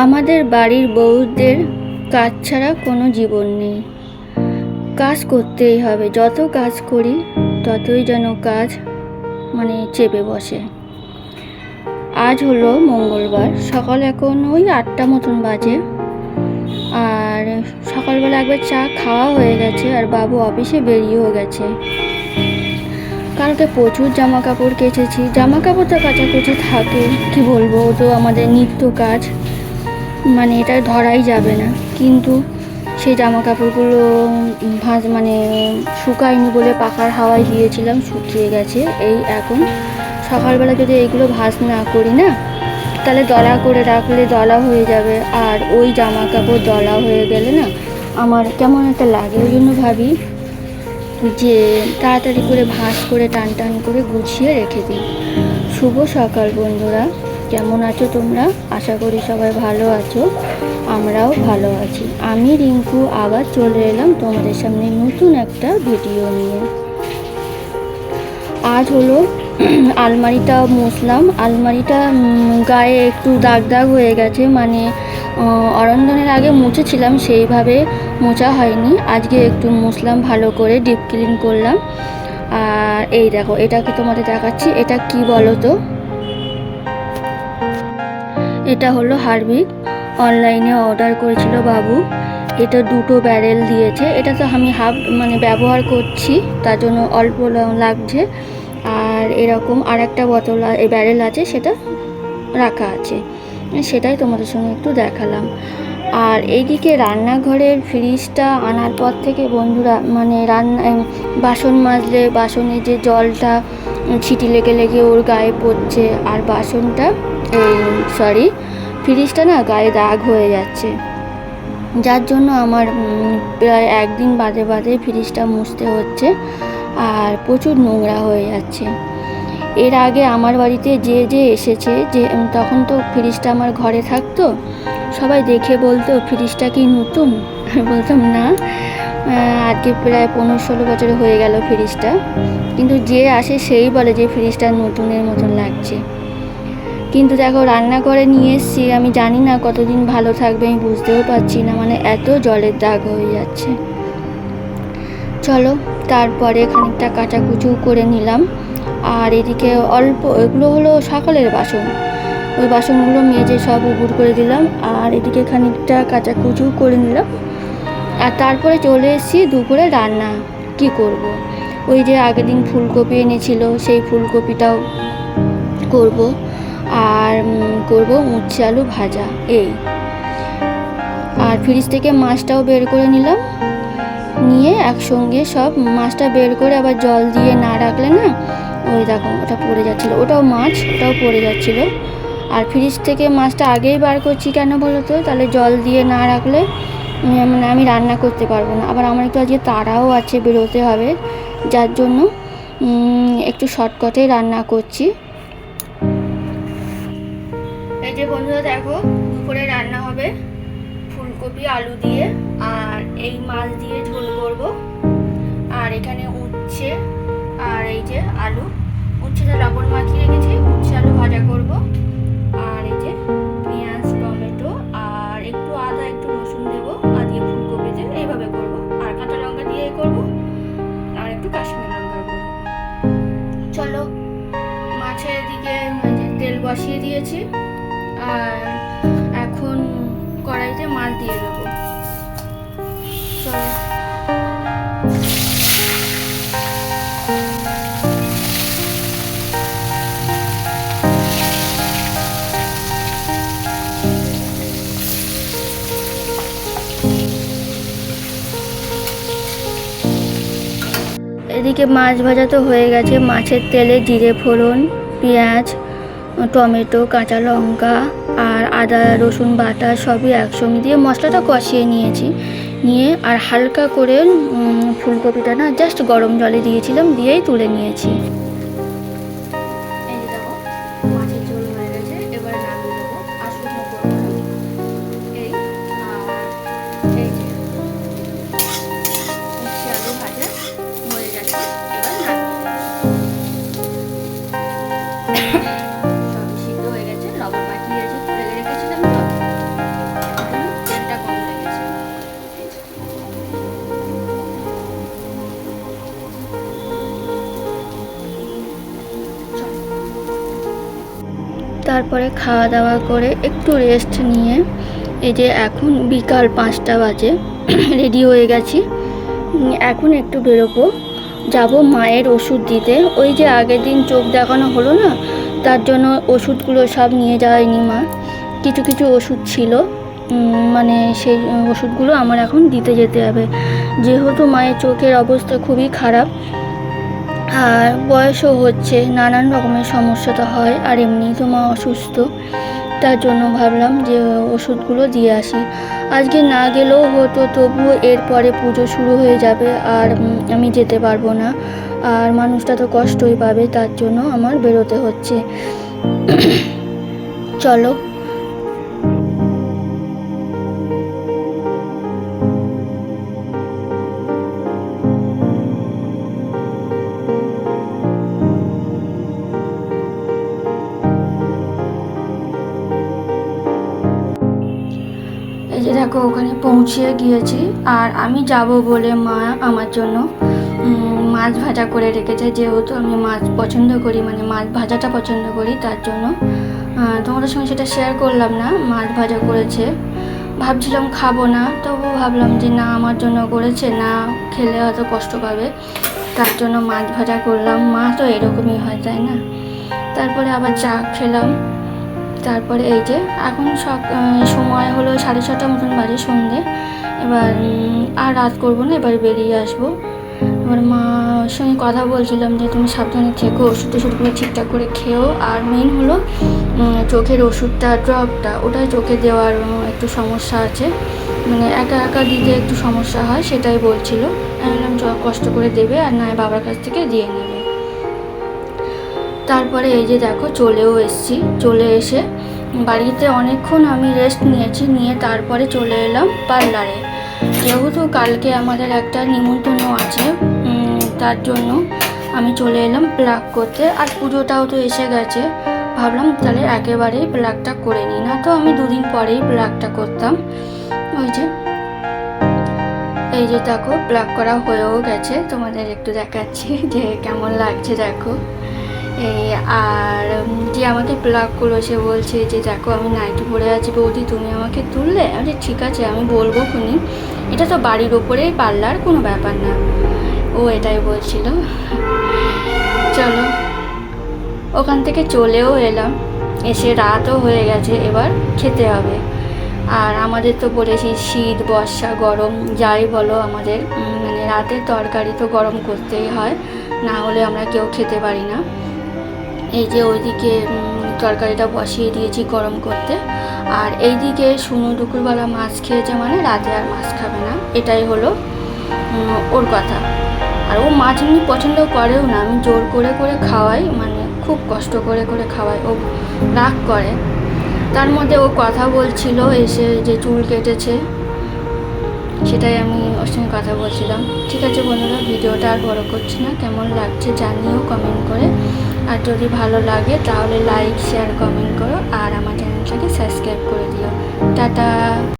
আমাদের বাড়ির বউদের কাজ ছাড়া কোনো জীবন নেই। কাজ করতেই হবে, যত কাজ করি ততই যেন কাজ মানে চেপে বসে। আজ হলো মঙ্গলবার, সকাল এখন ওই আটটা মতন বাজে। আর সকালবেলা একবার চা খাওয়া হয়ে গেছে আর বাবু অফিসে বেরিয়েও গেছে। কালকে প্রচুর জামা কাপড় কেচেছি জামা কাপড় তো কাচাকুচি থাকে, কি বলব? তো আমাদের নিত্য কাজ। মানে এটা ধরাই যাবে না। কিন্তু সেই জামা কাপড়গুলো ভাঁজ মানে শুকায়নি বলে পাখার হাওয়ায় দিয়েছিলাম শুকিয়ে গেছে। এই এখন সকালবেলা যদি এইগুলো ভাঁজ না করি না, তাহলে দলা করে রাখলে দলা হয়ে যাবে। আর ওই জামা কাপড় দলা হয়ে গেলে না, আমার কেমন একটা লাগে। ওই জন্য ভাবি যে তাড়াতাড়ি করে ভাঁজ করে টান টান করে গুছিয়ে রেখে দিই। শুভ সকাল বন্ধুরা। কেমন আছো তোমরা? আশা করি সবাই ভালো আছো, আমরাও ভালো আছি। আমি রিঙ্কু, আবার চলে এলাম তোমাদের সামনে নতুন একটা ভিডিও নিয়ে। আজ হলো আলমারিটা মুসলাম আলমারিটা গায়ে একটু দাগ দাগ হয়ে গেছে মানে অরন্ধনের আগে মুছেছিলাম, সেইভাবে মোছা হয়নি। আজকে একটু মুসলাম ভালো করে ডিপ ক্লিন করলাম। আর এই দেখো এটাকে তোমাদের দেখাচ্ছি? এটা কি বলো তো এটা হলো হারবিক। অনলাইনে অর্ডার করেছিল বাবু। এটা দুটো ব্যারেল দিয়েছে। এটা তো আমি হাফ মানে ব্যবহার করছি, তার জন্য অল্প লাগছে। আর এরকম আর একটা বোতল এই ব্যারেল আছে, সেটা রাখা আছে। সেটাই তোমাদের সঙ্গে একটু দেখালাম। আর এইদিকে রান্নাঘরের ফ্রিজটা আনার পর থেকে বন্ধুরা মানে রান্না বাসন মাজলে, বাসনে যে জলটা ছিটি লেগে লেগে ওর গায়ে পড়ছে আর বাসনটা সরি ফ্রিজটা না গায়ে দাগ হয়ে যাচ্ছে। যার জন্য আমার প্রায় একদিন বাদে বাদে ফ্রিজটা মুছতে হচ্ছে আর প্রচুর নোংরা হয়ে যাচ্ছে। এর আগে আমার বাড়িতে যে যে এসেছে, যে তখন তো ফ্রিজটা আমার ঘরে থাকতো, সবাই দেখে বলতো, ফ্রিজটা কি নতুন? বলতাম, না। আজকে প্রায় পনেরো ষোলো বছর হয়ে গেল ফ্রিজটা। কিন্তু যে আসে সেই বলে যে ফ্রিজটা নতুনের মতন লাগছে। কিন্তু দেখো রান্নাঘরে নিয়ে এসছি, আমি জানি না কতদিন ভালো থাকবে, আমি বুঝতেও পারছি না মানে এত জলের দাগ হয়ে যাচ্ছে। চলো, তারপরে খানিকটা কাচাকুচু করে নিলাম। আর এদিকে অল্প, এগুলো হলো সকালের বাসন। ওই বাসনগুলো মেজে সব উবুর করে দিলাম, আর এদিকে খানিকটা কাচাকুচু করে নিলাম। আর তারপরে চলে এসেছি দুপুরে রান্না, কি করব। ওই যে আগের দিন ফুলকপি এনেছিল, সেই ফুলকপিটাও করব। আর করব উচ্ছে আলু ভাজা, এই। আর ফ্রিজ থেকে মাছটাও বের করে নিলাম। নিয়ে একসঙ্গে সব মাছটা বের করে আবার জল দিয়ে না রাখলে না, ওই দেখো ওটা পড়ে যাচ্ছিল। ওটাও মাছ, ওটাও পড়ে যাচ্ছিল। আর ফ্রিজ থেকে মাছটা আগেই বার করছি কেন বলো তো? তাহলে জল দিয়ে না রাখলে মানে আমি রান্না করতে পারব না। আবার আমার একটু আজকে তাড়াও আছে, বেরোতে হবে। যার জন্য একটু শর্টকাটে রান্না করছি। এই যে বন্ধুরা দেখো, দুপুরে রান্না হবে ফুলকপি, আলু দিয়ে, আর এই মাছ দিয়ে ঝোল করব। আর এখানে উচ্ছে, আর এই যে আলু। উচ্ছেটা লবণ মাখিয়ে রেখেছি, উচ্ছে, আলু ভাজা করব। আর এই যে কাশ্মীর লঙ্কা করব চলো, মাছের দিকে তেল বসিয়ে দিয়েছি, আর এখন কড়াইতে মাছ দিয়ে দেবো। চলো। এদিকে মাছ ভাজা তো হয়ে গেছে। মাছের তেলে জিরে ফোড়ন, পেঁয়াজ, টমেটো, কাঁচা লঙ্কা আর আদা, রসুন, বাটা সবই একসঙ্গে দিয়ে মশলাটা কষিয়ে নিয়েছি। নিয়ে আর হালকা করে ফুলকপিটা না জাস্ট গরম জলে দিয়েছিলাম, দিয়েই তুলে নিয়েছি। তারপরে খাওয়া দাওয়া করে একটু রেস্ট নিয়ে, এই যে এখন বিকাল পাঁচটা বাজে রেডি হয়ে গেছি। এখন একটু বেরোবো। যাব মায়ের ওষুধ দিতে। ওই যে আগের দিন চোখ দেখানো হলো না, তার জন্য ওষুধগুলো সব নিয়ে যাওয়ায়নি মা। কিছু কিছু ওষুধ ছিল মানে সেই ওষুধগুলো আমার এখন দিতে যেতে হবে। যেহেতু মায়ের চোখের অবস্থা খুবই খারাপ আর বয়সও হচ্ছে, নানান রকমের সমস্যা তো হয় আর এমনি তো মা অসুস্থ। তার জন্য ভাবলাম যে ওষুধগুলো দিয়ে আসি। আজকে না গেলেও হতো, তবুও এরপরে পুজো শুরু হয়ে যাবে আর আমি যেতে পারব না। আর মানুষটা তো কষ্টই পাবে, তার জন্য আমার বেরোতে হচ্ছে। চলো। পৌঁছে গিয়েছি আর আমি যাব বলে মা আমার জন্য মাছ ভাজা করে রেখেছে। যেহেতু আমি মাছ পছন্দ করি মানে মাছ ভাজাটা পছন্দ করি, তার জন্য তোমাদের সঙ্গে সেটা শেয়ার করলাম না, মাছ ভাজা করেছে। ভাবছিলাম খাব না তবু ভাবলাম যে না, আমার জন্য করেছে, না খেলে হয়তো কষ্ট পাবে। তার জন্য মাছ ভাজা করলাম। মা তো এরকমই হয়, তাই না? তারপরে আবার চা খেলাম। তারপরে এই যে, এখন সব সময় হলো সাড়ে ছটা মতন বাজে সন্ধে। এবার আর রাত করব না, এবার বেরিয়ে আসব। এবার মার সঙ্গে কথা বলছিলাম যে, তুমি সাবধানে থেকো ওষুধ টষুধগুলো ঠিকঠাক করে খেও আর মেন হলো চোখের ওষুধটা ড্রপটা ওটাই চোখে দেওয়ার একটু সমস্যা আছে। মানে একা একা দিতে একটু সমস্যা হয়, সেটাই বলছিল। আমি বললাম কষ্ট করে দেবে, আর নয় বাবার কাছ থেকে দিয়ে নেবে। তারপরে এই যে দেখো চলেও এসেছি, চলে এসে বাড়িতে অনেকক্ষণ আমি রেস্ট নিয়েছি, নিয়ে তারপরে চলে এলাম পার্লারে যেহেতু কালকে আমাদের একটা নিমন্ত্রণ আছে তার জন্য আমি চলে এলাম প্লাগ করতে। আর পুজোটাও তো এসে গেছে, ভাবলাম তাহলে একেবারেই প্লাগটা করে নিই। না তো আমি দুদিন পরেই প্লাগটা করতাম। ওই যে, এই যে দেখো প্লাগ করা হয়েও গেছে। তোমাদের একটু দেখাচ্ছি যে কেমন লাগছে, দেখো। আর যে আমাকে করল, সে বলছে যে, দেখো, আমি নাইটি পরে আছি বৌদি, তুমি আমাকে তুললে? আমি ঠিক আছে, আমি বলব খুনি। এটা তো বাড়ির ওপরেই পার্লার, কোনো ব্যাপার না। ও এটাই বলছিল। চলো, ওখান থেকে চলেও এলাম। এসে রাতও হয়ে গেছে, এবার খেতে হবে। আর আমাদের তো বলেছি, শীত, বর্ষা, গরম, যাই বলো আমাদের মানে রাতের তরকারি তো গরম করতেই হয়, না হলে আমরা কেউ খেতে পারি না। এই যে ওইদিকে তরকারিটা বসিয়ে দিয়েছি গরম করতে। আর এইদিকে শুনো, দুপুরবেলা মাছ খেয়েছে মানে রাতে আর মাছ খাবে না। এটাই হলো ওর কথা। আর ও মাছ এমনি পছন্দ করেও না, আমি জোর করে করে খাওয়াই মানে খুব কষ্ট করে করে খাওয়াই, ও রাগ করে। তার মধ্যে ও কথা বলছিল, এসে যে চুল কেটেছে, সেটাই আমি ওর সঙ্গে কথা বলছিলাম। ঠিক আছে বন্ধুরা, ভিডিওটা আর বড় করছি না, কেমন লাগছে জানিও কমেন্ট করে। আর যদি ভালো লাগে, তাহলে লাইক শেয়ার কমেন্ট করো আর আমার চ্যানেলটাকে সাবস্ক্রাইব করে দিও। টাটা!